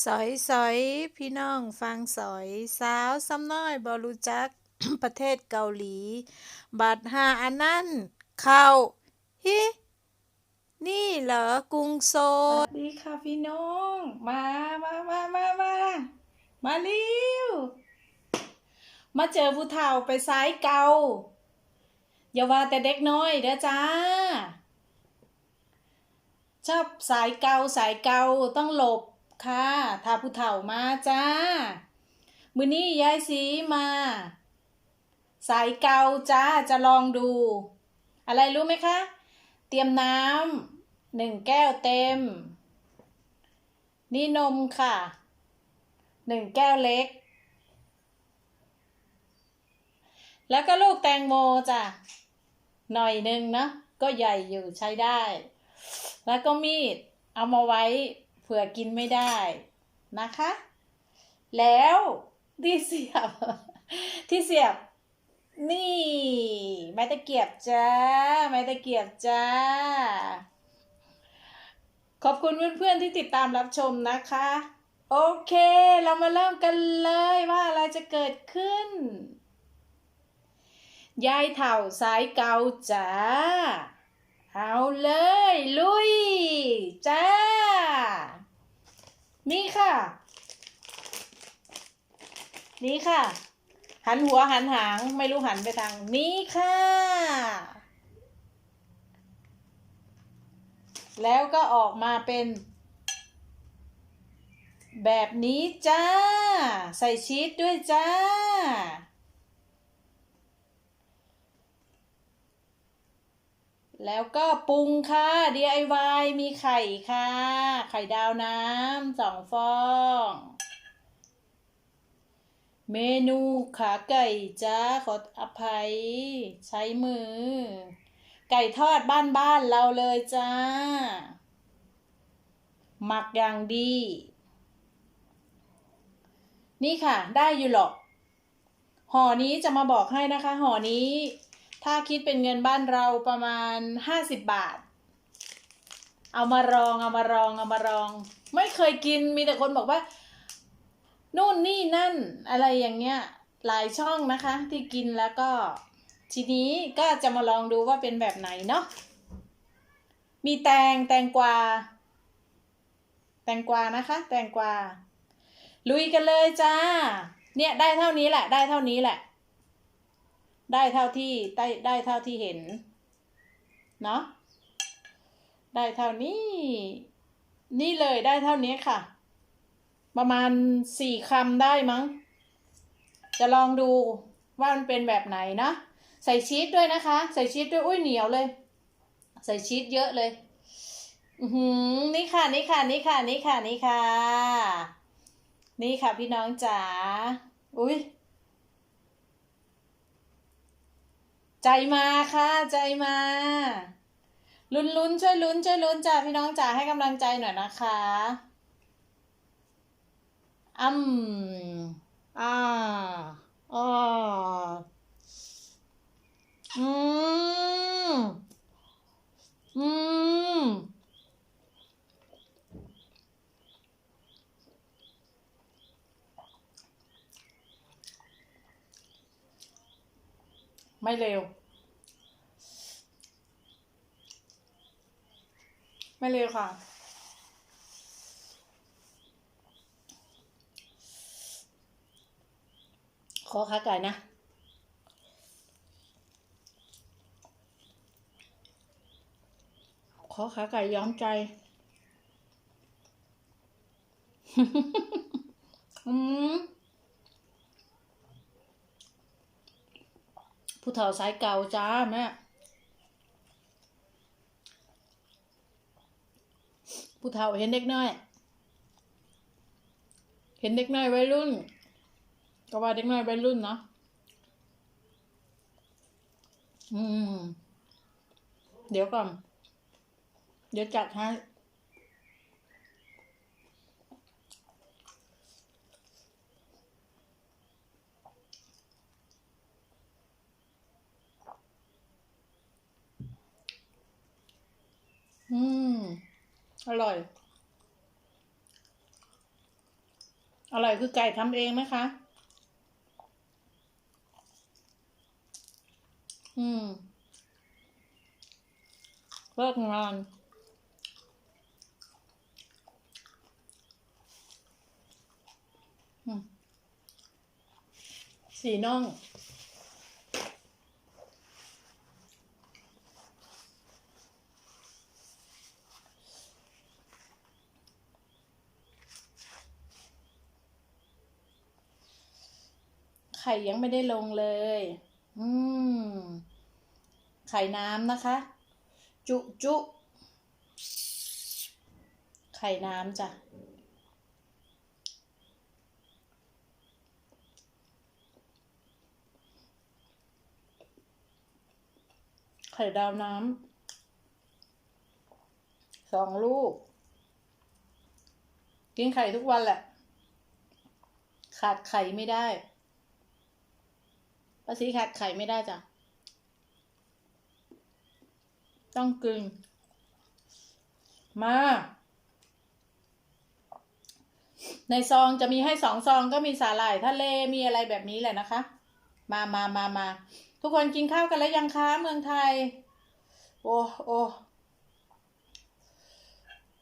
สอยสอยพี่น้องฟังสอย สาวซ้ำน้อยบรูจัก ประเทศเกาหลี บัดหาอันนั้นเข้าฮินี่เหรอกรุงโซสลวัสดีค่ะพี่น้อง มามามามามามาเร็วมาเจอผู้เฒ่าไปซ้ายเกาอย่าว่าแต่เด็กน้อยเด้อจ้า ชอบสายเกาสายเกาต้องหลบ ค่ะถ้าผู้เฒ่ามาจ้า มือนี้ยายสีมา สายเกาจ้าจะลองดู อะไรรู้ไหมคะ เตรียมน้ำหนึ่งแก้วเต็ม นี่นมค่ะหนึ่งแก้วเล็ก แล้วก็ลูกแตงโมจ้ะ หน่อยหนึ่งนะ ก็ใหญ่อยู่ใช้ได้ แล้วก็มีดเอามาไว้ เผื่อกินไม่ได้นะคะ แล้วที่เสียบ ที่เสียบ นี่ไม้ตะเกียบจ้าไม้ตะเกียบจ้า ขอบคุณเพื่อนๆที่ติดตามรับชมนะคะ โอเค เรามาเริ่มกันเลยว่าอะไรจะเกิดขึ้น ยายเถ่าสายเกาจ้าเอาเลย ลุย จ้า นี่ค่ะ นี่ค่ะ หันหัวหันหางไม่รู้หันไปทางนี้ค่ะ แล้วก็ออกมาเป็น แบบนี้จ้า ใส่ชีสด้วยจ้า แล้วก็ปรุงค่ะ DIY มีไข่ค่ะ ไข่ดาวน้ำสองฟอง เมนูขาไก่จ้าขออภัย ใช้มือ ไก่ทอดบ้านๆเราเลยจ้า หมักอย่างดี นี่ค่ะ ได้อยู่หรอกห่อนี้จะมาบอกให้นะคะ ห่อนี้ ถ้าคิดเป็นเงินบ้านเราประมาณห้าสิบบาท เอามารองเอามารองเอามารอง ไม่เคยกินมีแต่คนบอกว่า นู่นนี่นั่นอะไรอย่างเงี้ย หลายช่องนะคะ ที่กินแล้วก็ ทีนี้ก็จะมาลองดูว่าเป็นแบบไหนเนาะมีแตงแตงกวา แตงกวานะคะ แตงกวาลุยกันเลยจ้า เนี่ยได้เท่านี้แหละ ได้เท่านี้แหละ ได้เท่าที่ได้ได้เท่าที่เห็น เนาะได้เท่านี้ นี่เลยได้เท่านี้ค่ะ ประมาณสี่คำได้มั้ง จะลองดูว่ามันเป็นแบบไหนนะ ใส่ชีสด้วยนะคะ ใส่ชีสด้วยอุ้ยเหนียวเลย ใส่ชีสเยอะเลย อือหือนี่ค่ะ นี่ค่ะ นี่ค่ะ นี่ค่ะ นี่ค่ะ นี่ค่ะพี่น้องจ๋า อุ้ย ใจมาค่ะ ใจมาลุ้นลุ้นช่วยลุ้นช่วยลุ้นจ้าพี่น้องจ้าให้กำลังใจหน่อยนะคะอืมอ่าอ่าอืมอืม ไม่เร็ว ไม่เร็วค่ะ ขอขาไก่นะขอขาไก่ย้อมใจ อืม ผู้เฒ่าสายเก่าจ้าแม่ผู้เฒ่าเห็นเด็กน้อย เห็นเด็กน้อยวัยรุ่น ก็ว่าเด็กน้อยวัยรุ่นเนาะอืม เดี๋ยวก่อน เดี๋ยวจัดให้ อร่อย อร่อยคือไก่ทำเองนะคะ อืมเลิกงานสีน่อง ข่ยังไม่ได้ลงเลย อืม ไข่น้ำนะคะ จุจุ ไข่น้ำจ้ะ ไข่ดาวน้ำสองลูก กินไข่ทุกวันแหละ ขาดไข่ไม่ได้าษีขาดไข่ไม่ได้จ้ะ ต้องกินมา ในซองจะมีให้สองซองก็มีสาหร่ายทะเลมีอะไรแบบนี้แหละนะคะ มามามามา ทุกคนกินข้าวกันแล้วยังคะเมืองไทย โอ้โอ้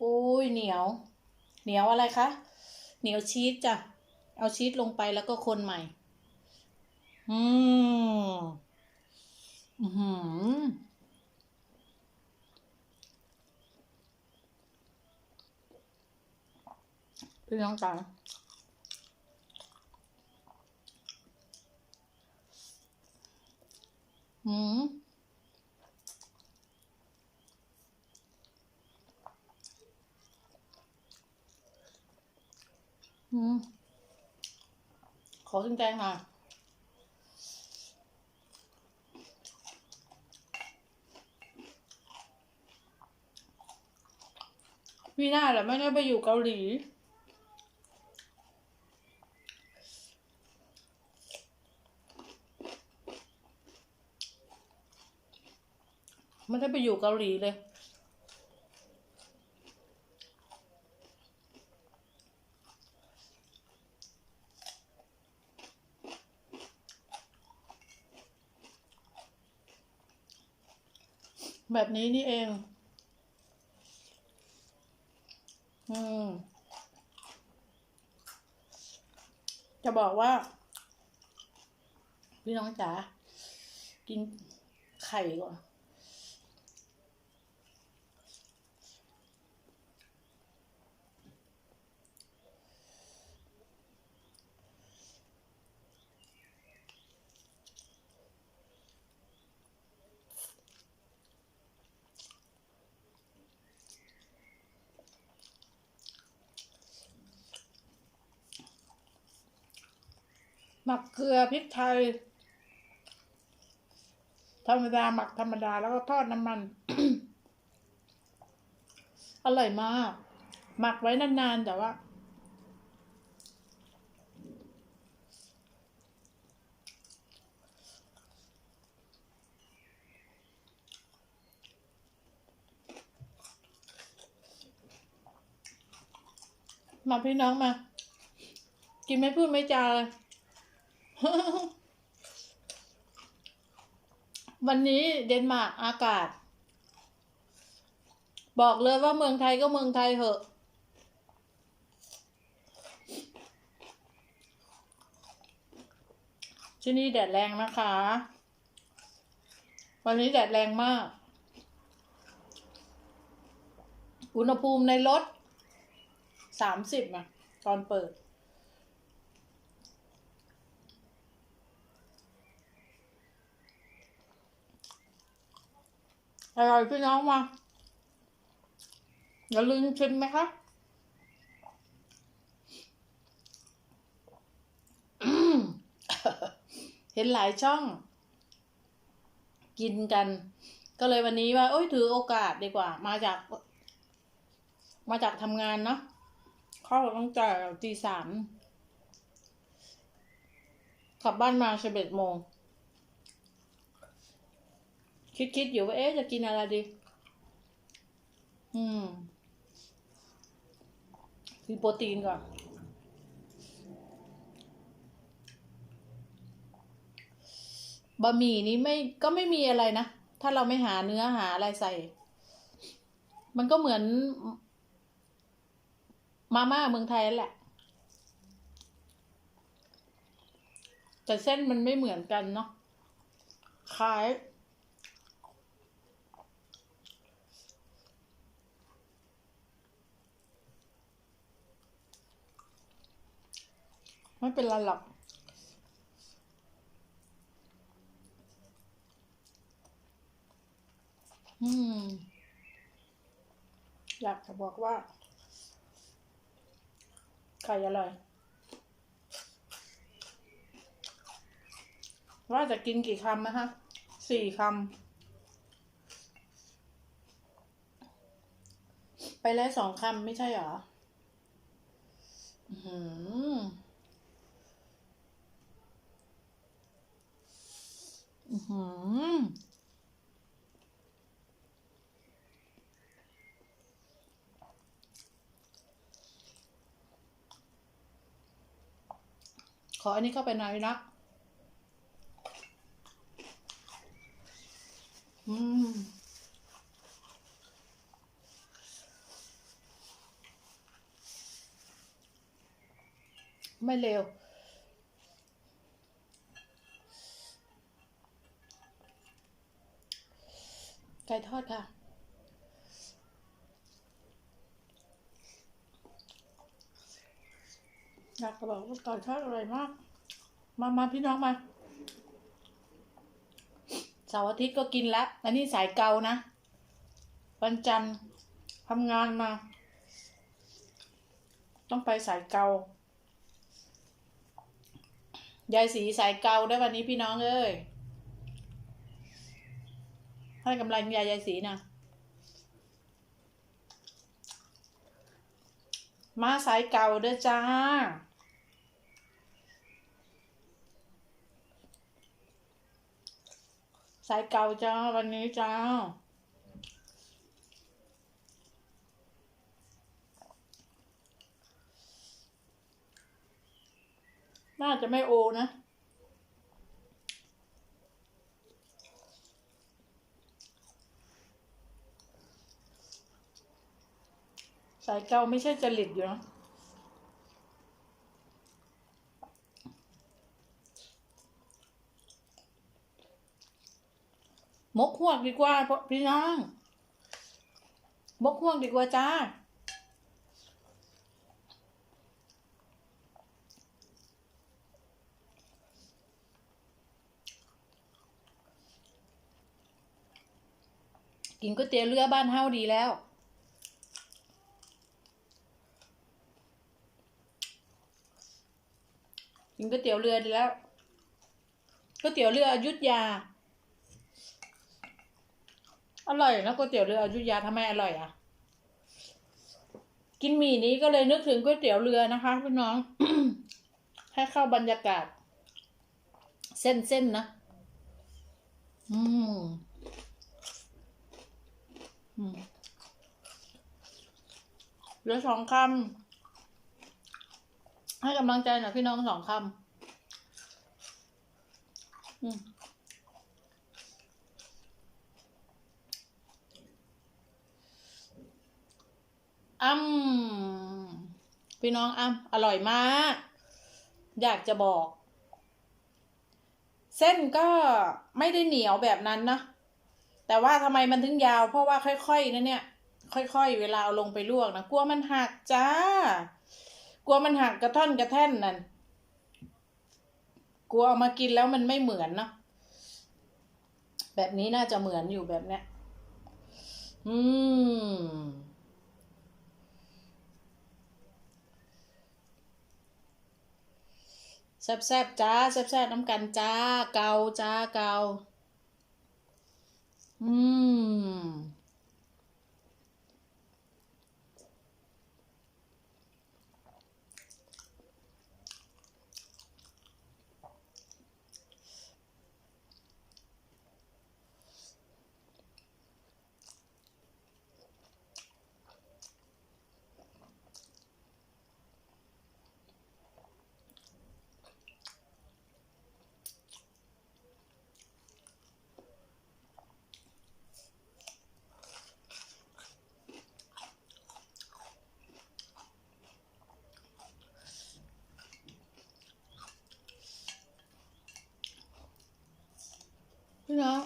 อุ้ยเหนียว เหนียวอะไรคะ เหนียวชีสจ้ะ เอาชีสลงไปแล้วก็คนใหม่ อืมอือหือพี่น้องจ๋าอืมอืมขอขึ้นแกงหน่อย มีหน้าแหละไม่ได้ไปอยู่เกาหลี ไม่ได้ไปอยู่เกาหลีเลยแบบนี้นี่เอง อืม จะบอกว่า พี่น้องจ๋ากินไข่ก่อน ลือพริกไทย ธรรมดาหมักธรรมดาแล้วก็ทอดน้ำมัน อร่อยมาก หมักไว้นานๆแต่ว่า มาพี่น้องมา กินไม่พูดไม่จาเลย วันนี้เดนมาร์กอากาศ บอกเลยว่าเมืองไทยก็เมืองไทยเหอะที่นี่แดดแรงนะคะ วันนี้แดดแรงมาก อุณหภูมิในรถสามสิบอะตอนเปิด อร่อยพี่น้องมาอย่าลืมชิมไหมคะเห็นหลายช่อง กินกัน ก็เลยวันนี้ว่า โอ้ยถือโอกาสดีกว่า มาจาก มาจากทำงานเนาะเข้าตั้งแต่ตีสามกลับบ้านมาสิบเอ็ดโมง คิดคิดอยู่ว่าเอ๊ะจะกินอะไรดี อืมกินโปรตีนก่อนบะหมี่นี้ไม่ก็ไม่มีอะไรนะ ถ้าเราไม่หาเนื้อหาอะไรใส่ มันก็เหมือน มาม่าเมืองไทยแหละ แต่เส้นมันไม่เหมือนกันเนาะคล้าย ไม่เป็นไรหรอกอืม อยากจะบอกว่าไข่อร่อย ว่าจะกินกี่คำนะคะ สี่คำ ไปแล้วสองคำไม่ใช่เหรอ อือ หืออือหือขออันนี้เข้าไปหน่อยนะอืมไม่เร็ว ไก่ทอดค่ะ อยาก จะบอกว่าไก่ทอดอร่อยมาก มามาพี่น้องมาเสาร์อาทิตย์ก็กินแล้วอันนี้สายเกานะ วันจันทร์ทำงานมา ต้องไปสายเกายายสีสายเกาได้วันนี้พี่น้องเอ้ยให้กำลังยายยายสีนะมาสายเก่าเด้อจ้า สายเก่าจ้าวันนี้จ้าน่าจะไม่โอนะ สายเก่าไม่ใช่จริตอยู่นะ มกหวกดีกว่าพี่น้องมกหวกดีกว่าจ้ากินก๋วยเตี๋ยวเรือบ้านเฮาดีแล้ว กินก๋วยเตี๋ยวเรือดีแล้วก๋วยเตี๋ยวเรืออยุธยา อร่อยนะก๋วยเตี๋ยวเรืออยุธยาทำไมอร่อยอะ กินหมี่นี้ก็เลยนึกถึงก๋วยเตี๋ยวเรือนะคะพี่น้อง ให้เข้าบรรยากาศ เส้นเส้นนะ อืมอืมเหลือสองคำให้กำลังใจหน่อยพี่น้องสองคำอืม อ้ำพี่น้องอ้ำอร่อยมาก อยากจะบอก เส้นก็ไม่ได้เหนียวแบบนั้นนะ แต่ว่าทำไมมันถึงยาว เพราะว่าค่อยๆนะเนี่ย ค่อยๆ เวลาเอาลงไปลวกนะกลัวมันหักจ้า กลัวมันหักกระท่อนกระแท่นนั่นกลัวเอามากินแล้วมันไม่เหมือนเนาะแบบนี้น่าจะเหมือนอยู่แบบเนี้ย อืม แซ่บๆจ้าแซ่บๆน้ำกันจ้า เกาจ้าเกาอืม พี่น้อง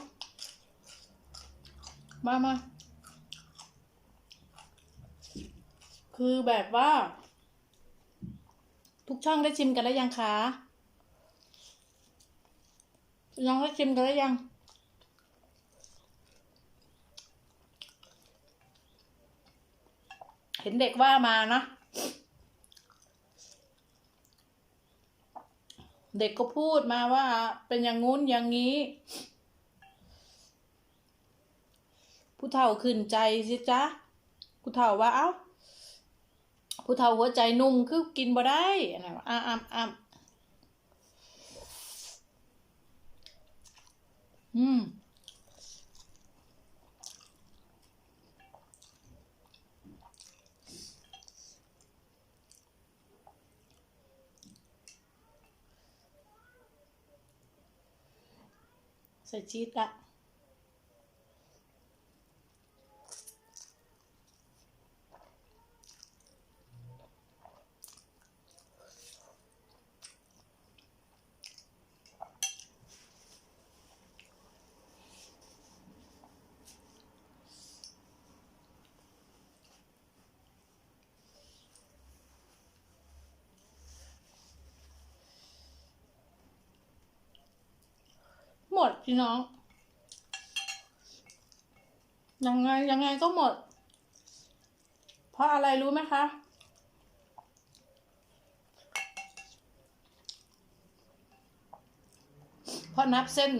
มามา คือแบบว่า ทุกช่องได้ชิมกันแล้วยังคะน้องได้ชิมกันแล้วยังเห็นเด็กว่ามานะ เด็กก็พูดมาว่าเป็นอย่างงู้นอย่างนี้ ผู้เฒ่าขึ้นใจสิจ๊ะผู้เฒ่าว่าเอ้าผู้เฒ่าหัวใจนุ่มคือกินบ่ได้อะไรวะอ้ามอ้ามอ้ามอืมใส่ชีสละ ดพี่น้อง ยังไงยังไงก็หมด เพราะอะไรรู้ไหมคะ เพราะนับเส้น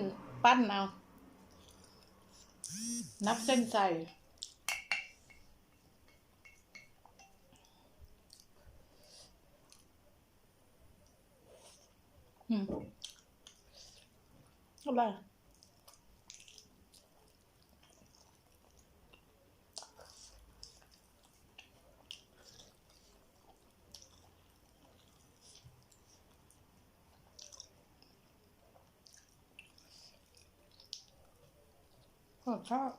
ปั้นเอา นับเส้นใส่อืม อะไรอ๋อชอบ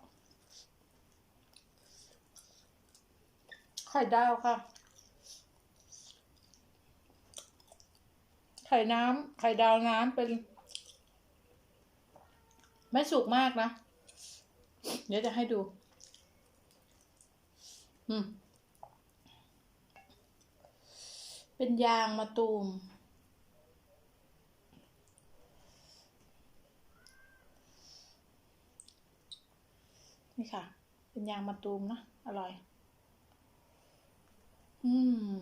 ไข่ดาวค่ะ ไข่น้ำไข่ดาวน้ำเป็น ไม่สุกมากนะ เดี๋ยวจะให้ดู อืม เป็นยางมะตูม นี่ค่ะ เป็นยางมะตูมนะ อร่อย อืม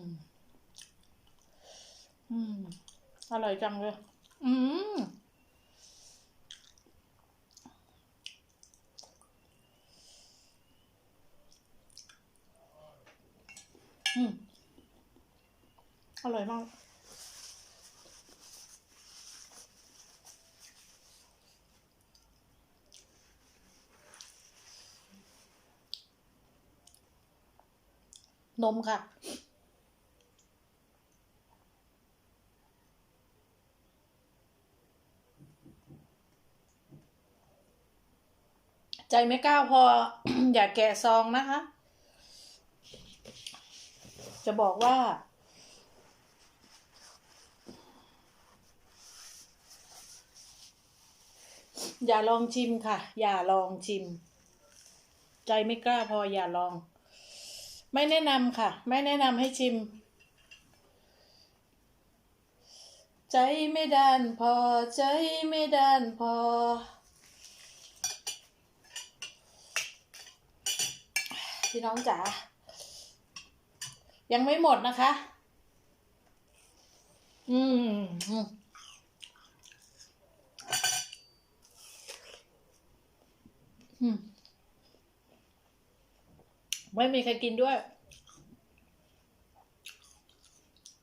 อืม อร่อยจังเลย อืม อืมอร่อยมาก นมค่ะใจไม่กล้าพอ อย่าแกะซองนะคะ จะบอกว่า อย่าลองชิมค่ะ อย่าลองชิม ใจไม่กล้าพออย่าลอง ไม่แนะนำค่ะ ไม่แนะนำให้ชิม ใจไม่ด้านพอ ใจไม่ด้านพอพี่น้องจ๋า ยังไม่หมดนะคะ อืมอืมไม่มีใครกินด้วย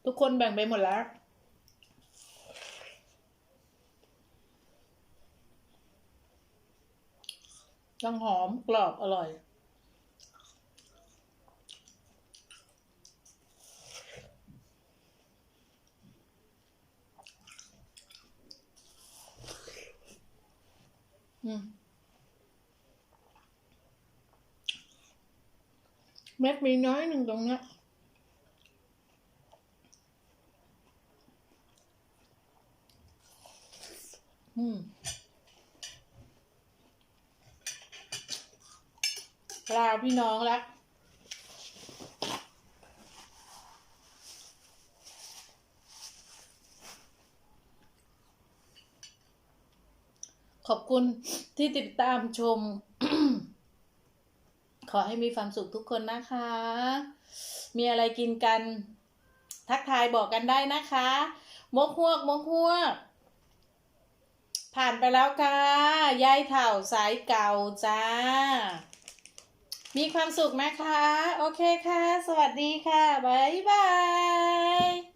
ทุกคนแบ่งไปหมดแล้ว ยังหอมกรอบอร่อย ừ. bác đi nói luôn còn đó ừ. là พี่น้องแล้ว คุณที่ติดตามชม ขอให้มีความสุขทุกคนนะคะ มีอะไรกินกัน ทักทายบอกกันได้นะคะ มกฮวกมกฮวก ผ่านไปแล้วค่ะ ยายเถ่าสายเก่าจ้า มีความสุขนะคะ โอเคค่ะ สวัสดีค่ะ บ๊ายบาย